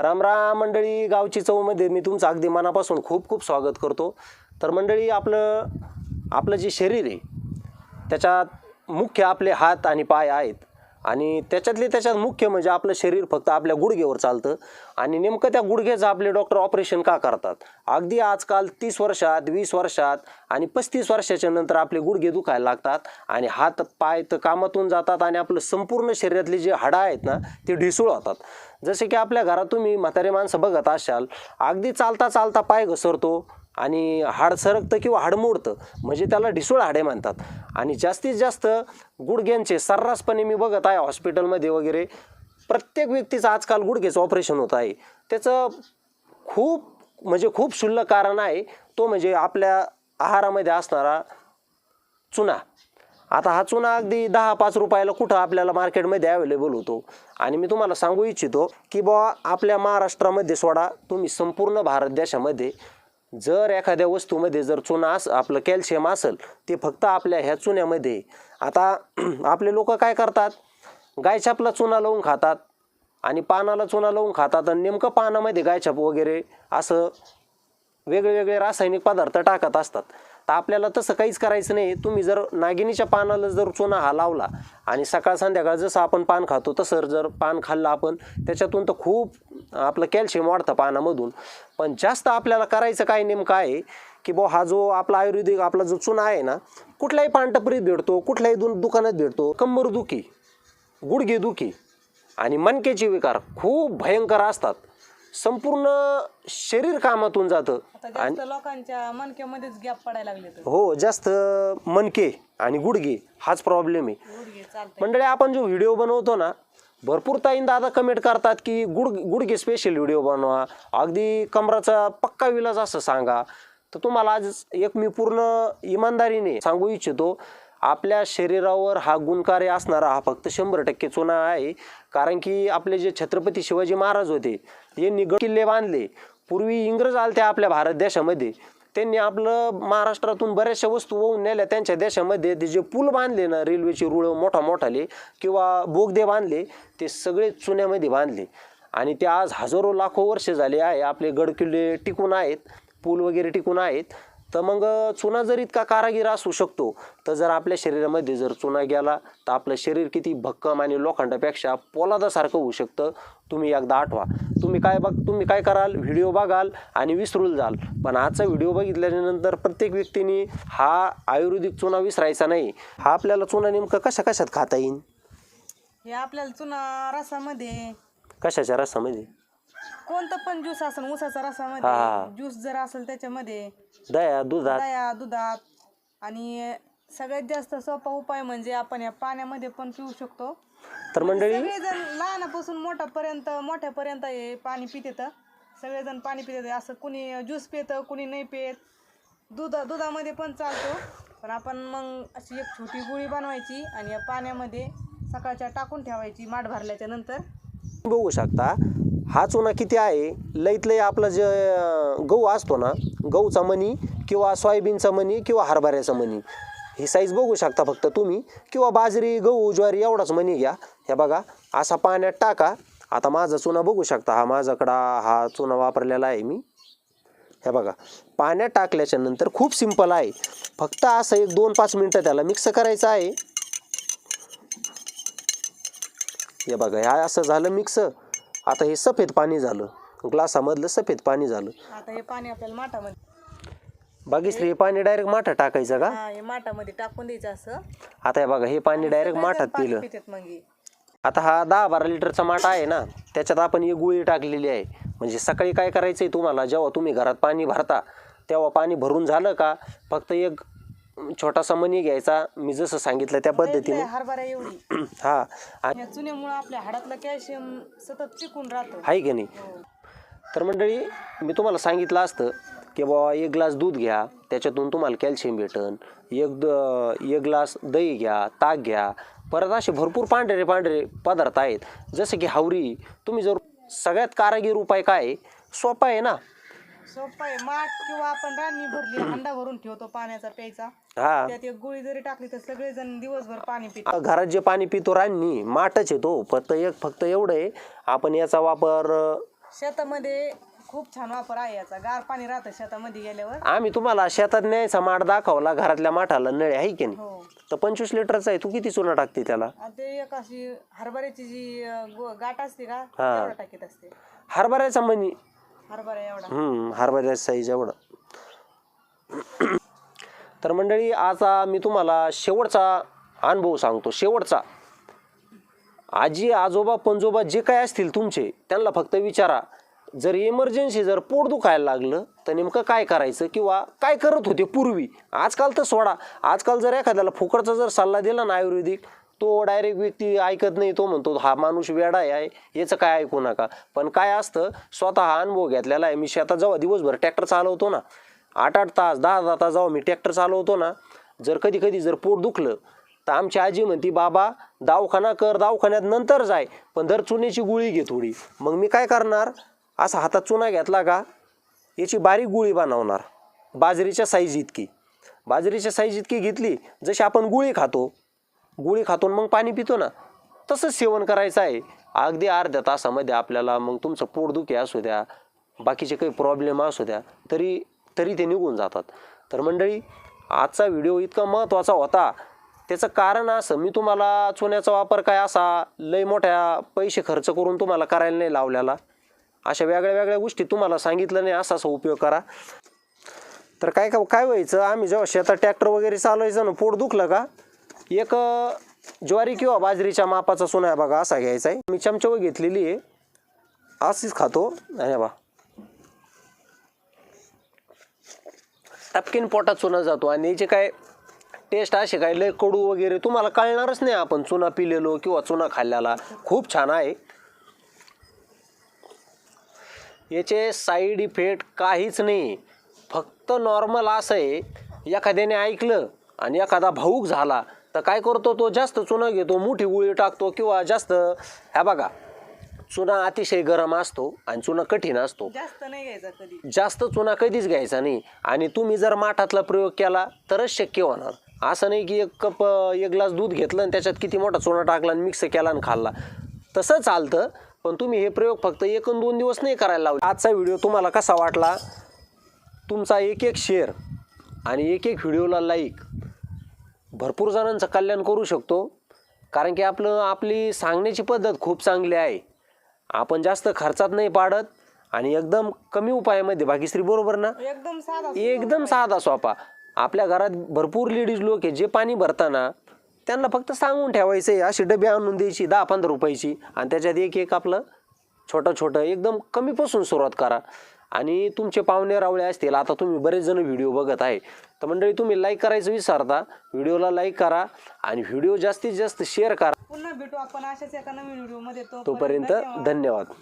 रामराम मंडळी गावची चवमध्ये मी तुमचं अगदी मनापासून खूप खूप स्वागत करतो. तर मंडळी आपलं आपलं जे शरीर आहे त्याच्यात मुख्य आपले हात आणि पाय आहेत. आणि त्याच्यातले त्याच्यात मुख्य म्हणजे आपलं शरीर फक्त आपल्या गुडघेवर चालतं. आणि नेमकं त्या गुडघ्याचं आपले डॉक्टर ऑपरेशन का करतात? अगदी आजकाल तीस वर्षात वीस वर्षात आणि पस्तीस वर्षाच्या नंतर आपले गुडघे दुखायला लागतात आणि हात पाय तर कामातून जातात आणि आपलं संपूर्ण शरीरातले जे हाडं आहेत ना ते ढिसूळ होतात. जसे की आपल्या घरात तुम्ही म्हातारे माणसं बघत असाल अगदी चालता चालता पाय घसरतो आणि हाड सरकतं किंवा हाड मोडतं म्हणजे त्याला ढिसूळ हाडे म्हणतात. आणि जास्तीत जास्त गुडघ्यांचे सर्रासपणे मी बघत आहे हॉस्पिटलमध्ये वगैरे. प्रत्येक व्यक्तीचं आजकाल गुडघ्याचं ऑपरेशन होत आहे. त्याचं खूप म्हणजे खूप शुल्लक कारण आहे तो म्हणजे आपल्या आहारामध्ये असणारा चुना. आता हा चुना अगदी दहा पाच रुपयाला कुठं आपल्याला मार्केटमध्ये अवेलेबल होतो. आणि मी तुम्हाला सांगू इच्छितो की बुवा आपल्या महाराष्ट्रामध्ये सोडा तुम्ही संपूर्ण भारत देशामध्ये जर एखाद्या वस्तूमध्ये जर चुना अस आपलं कॅल्शियम असेल ते फक्त आपल्या ह्या चुन्यामध्ये. आता आपले लोक काय करतात? गायछापला चुना लावून खातात आणि पानाला चुना लावून खातात आणि नेमकं पानामध्ये गायछाप वगैरे असं वेगळे वेगळे रासायनिक पदार्थ टाकत असतात. तर आपल्याला तसं काहीच करायचं नाही. तुम्ही जर नागिनीच्या पानाला जर चुना हा लावला आणि सकाळ संध्याकाळ जसं आपण पान खातो तसं जर पान खाल्लं आपण त्याच्यातून तर खूप आपलं कॅल्शियम वाढतं पानामधून. पण जास्त आपल्याला करायचं काय नेमकं आहे की बो हा जो आपला आयुर्वेदिक आपला जो चुना आहे ना कुठल्याही पानटपरीत भेटतो कुठल्याही दु दुकानात भेटतो कंबर दुखी गुडघे आणि मनकेचे विकार खूप भयंकर असतात. संपूर्ण शरीर कामातून जातं. आता जास्त लोकांच्या मनक्यामध्येच गॅप पडायला लागले तर. हो जास्त मनके आणि गुडघे हाच प्रॉब्लेम आहे. गुडघे मंडळी आपण जो व्हिडिओ बनवतो ना भरपूर ताईन दादा कमेंट करतात की गुड गुडघे स्पेशल व्हिडिओ बनवा. अगदी कमराचा पक्का विलाज असं सांगा. तर तुम्हाला आज एक मी पूर्ण इमानदारीने सांगू इच्छितो आपल्या शरीरावर हा गुणकार्य असणारा हा फक्त शंभर टक्के चुना आहे. कारण की आपले जे छत्रपती शिवाजी महाराज होते यांनी गड किल्ले बांधले. पूर्वी इंग्रज आलते आपल्या भारत देशामध्ये. त्यांनी आपलं महाराष्ट्रातून बऱ्याचशा वस्तू होऊन नेल्या. त्यांच्या देशामध्ये ते जे पूल बांधले ना रेल्वेची रुळं मोठा मोठाले किंवा बोगदे बांधले ते सगळे चुन्यामध्ये बांधले. आणि ते आज हजारो लाखो वर्ष झाले आहे. आपले गडकिल्ले टिकून आहेत पूल वगैरे टिकून आहेत. तर मग चुना जर इतका कारागीर असू शकतो तर जर आपल्या शरीरामध्ये जर चुना गेला तर आपलं शरीर किती भक्कम आणि लोखंडापेक्षा पोलादासारखं होऊ शकतं. तुम्ही एकदा आठवा. तुम्ही काय बघ तुम्ही काय कराल? व्हिडिओ बघाल आणि विसरून जाल. पण आजचा व्हिडिओ बघितल्यानंतर प्रत्येक व्यक्तीने हा आयुर्वेदिक चुना विसरायचा नाही. हा आपल्याला चुना नेमकं कशा कशात खाता येईल हे आपल्याला चुना रसामध्ये. कशाच्या रसामध्ये? कोणतं पण ज्यूस असेल ऊसाचा हा. रसामध्ये ज्यूस जर असेल त्याच्यामध्ये दया दुधात. दया दुधात. आणि सगळ्यात जास्त सोपा उपाय म्हणजे आपण या पाण्यामध्ये पण पिऊ शकतो. तर मंडळी सगळेजण लहानापासून मोठ्यापर्यंत मोठ्यापर्यंत हे पाणी पितेत सगळेजण पाणी पितात असं कुणी ज्यूस पितं कुणी नाही पित दूध दुधामध्ये पण चालतो. पण आपण मग अशी एक छोटी गुळी बनवायची आणि या पाण्यामध्ये सकाळच्या टाकून ठेवायची माठ भरल्याच्या नंतर. बघू शकता. हा चुना किती आहे? लईत लई आपला जे गहू असतो ना गहूचा मणी किंवा सोयाबीनचा मणी किंवा हरभऱ्याचा मणी. ही साईज बघू शकता फक्त तुम्ही. किंवा बाजरी गहू ज्वारी एवढाच मणी घ्या. हे बघा असा पाण्यात टाका. आता माझा चुना बघू शकता. हा माझ्याकडा हा चुना वापरलेला आहे मी. हे बघा पाण्यात टाकल्याच्या नंतर खूप सिंपल आहे. फक्त असं एक दोन पाच मिनटं त्याला मिक्स करायचं आहे. हे बघा ह्या असं झालं मिक्स आता हे सफेद पाणी झालं. ग्लासामधलं सफेद पाणी झालं. आता हे पाणी आपल्याला माठामध्ये बागीश्री हे पाणी डायरेक्ट माठात टाकायचं का? हा हे माठामध्ये टाकून द्यायचं असं. आता हे बघा हे पाणी डायरेक्ट माठात पाणी पिलं. पितात मग हे. आता हा दहा बारा लिटरचा माठ आहे ना त्याच्यात आपण एक गुळी टाकलेली आहे. म्हणजे सकाळी काय करायचं आहे तुम्हाला जेव्हा तुम्ही घरात पाणी भरता तेव्हा पाणी भरून झालं का फक्त एक छोटासा मणी घ्यायचा मी जसं सांगितलं त्या पद्धतीने. हरभरा एवढी. हा. आणि या चुन्यामुळे आपल्या हाडातलं कॅल्शियम सतत टिकून राहतं. आहे की नाही? तर मंडळी मी तुम्हाला सांगितलं असतं की बाबा एक ग्लास दूध घ्या त्याच्यातून तुम्हाला कॅल्शियम भेटन. एक द एक ग्लास दही घ्या ताक घ्या. परत असे भरपूर पांढरे पांढरे पदार्थ आहेत. जसे की हावरी तुम्ही जर सगळ्यात कारागीर उपाय काय? सोपा आहे ना? सोपं आहे. माठ किंवा आपण राणी भरली हांडा भरून ठेवतो पाण्याचा प्यायचा. हा. त्यात एक गोळी जरी टाकली तर सगळेजण दिवसभर पाणी पितात घरात जे पाणी पितो रान्नी माठच आहे तो. फक्त एक फक्त एवढं आहे. आपण याचा वापर शेतामध्ये खूप छान वापर आहे याचा. गार पाणी राहतं शेतामध्ये गेल्यावर. आम्ही तुम्हाला शेतात न्यायचा माठ दाखवला घरातल्या माठाला नळे आहे की नाही? हो. तर पंचवीस लिटरचा आहे. तू किती चुना टाकते त्याला? आणि ते एक अशी हरभऱ्याची जी अं, गो- गाठ असते का. तेवढं टाकीत असते. हरभऱ्याचा मनी हरभरा एवढा. साईज एवढं. तर मंडळी आज मी तुम्हाला शेवटचा अनुभव सांगतो. शेवटचा. आजी आजोबा पंजोबा जे काय असतील तुमचे त्यांना फक्त विचारा. जर इमर्जन्सी जर पोट दुखायला लागलं तर नेमकं काय करायचं किंवा काय करत होते पूर्वी? आजकाल तर सोडा. आजकाल जर एखाद्याला फुकटचा जर सल्ला दिला ना आयुर्वेदिक तो डायरेक्ट व्यक्ती ऐकत नाही तो म्हणतो हा माणूस वेडा आहे याचं काय ऐकू नका. पण काय असतं स्वतः हा अनुभव घेतलेला आहे. मी शेतात जेव्हा दिवसभर ट्रॅक्टर चालवतो ना आठ आठ तास दहा दहा तास जेव्हा मी ट्रॅक्टर चालवतो ना जर कधी कधी जर पोट दुखलं तर आमची आजी म्हणती बाबा दवाखाना कर दवाखान्यात नंतर जाय पण दर चुन्याची गुळी घे थोडी. मग मी काय करणार असा हातात चुना घेतला का याची बारीक गुळी बनवणार बाजरीच्या साईज इतकी. बाजरीच्या साईज इतकी घेतली जशी आपण गुळी खातो गुळी खातो मग पाणी पितो ना. तसंच सेवन करायचं आहे. अगदी अर्ध्या तासामध्ये आपल्याला मग तुमचं पोटदुखी असू द्या बाकीचे काही प्रॉब्लेम असू द्या तरी तरी ते निघून जातात. तर मंडळी आजचा व्हिडिओ इतका महत्त्वाचा होता. त्याचं कारण असं मी तुम्हाला चुन्याचा वापर काय असा लय मोठ्या पैसे खर्च करून तुम्हाला करायला नाही लावलेला. अशा वेगळ्या वेगळ्या गोष्टी तुम्हाला सांगितलं नाही असा असा उपयोग करा. तर काय काय व्हायचं आम्ही जेव्हा शेतात ट्रॅक्टर वगैरे चालवायचं ना पोट दुखलं का? एक ज्वारी किंवा बाजरीच्या मापाचा सोना आहे बघा असा घ्यायचा आहे. मी चमच्यावर घेतलेली आहे. अशीच खातो. आणि बा टपकीन पोटात चुना जातो. आणि याचे काय टेस्ट असे काय लय कडू वगैरे तुम्हाला कळणारच नाही आपण. चुना पिलेलो किंवा चुना खाल्ल्याला. खूप छान आहे. याचे साईड इफेक्ट काहीच नाही. फक्त नॉर्मल असं आहे. एखाद्याने ऐकलं आणि एखादा भाऊक झाला. तर काय करतो तो? जास्त चुना घेतो मोठी गुळी टाकतो किंवा जास्त ह्या बघा चुना अतिशय गरम असतो आणि चुना कठीण असतो. जास्त नाही घ्यायचा कधी. जास्त चुना कधीच घ्यायचा नाही. आणि तुम्ही जर माठातला प्रयोग केला तरच शक्य होणार. असं नाही की एक कप एक ग्लास दूध घेतलं आणि त्याच्यात किती मोठा चुना टाकला आणि मिक्स केला आणि खाल्ला. तसं चालतं पण तुम्ही हे प्रयोग फक्त एक दोन दिवस नाही करायला लावले. आजचा व्हिडिओ तुम्हाला कसा वाटला? तुमचा एक एक शेअर आणि एक एक व्हिडिओला लाईक भरपूर जणांचं कल्याण करू शकतो. कारण की आपलं आपली सांगण्याची पद्धत खूप चांगली आहे. आपण जास्त खर्चात नाही पाडत आणि एकदम कमी उपायामध्ये भाग्यश्री बरोबर ना? एकदम साधा एकदम साधा सोपा आपल्या घरात भरपूर लेडीज लोक आहे जे पाणी भरताना त्यांना फक्त सांगून ठेवायचं आहे अशी डबे आणून द्यायची दहा पंधरा रुपयाची. आणि त्याच्यात एक एक आपलं छोटं छोटं एकदम कमीपासून सुरुवात करा. आणि तुमचे पाहुणे रावळे असतील. आता तुम्ही बरेच जण व्हिडिओ बघत आहे. तर मंडळी तुम्ही लाईक करायचं विसरता. व्हिडिओला लाईक करा आणि व्हिडिओ जास्तीत जास्त शेअर करा. पुन्हा भेटू आपण अशाच एका नवीन व्हिडिओमध्ये तोपर्यंत धन्यवाद.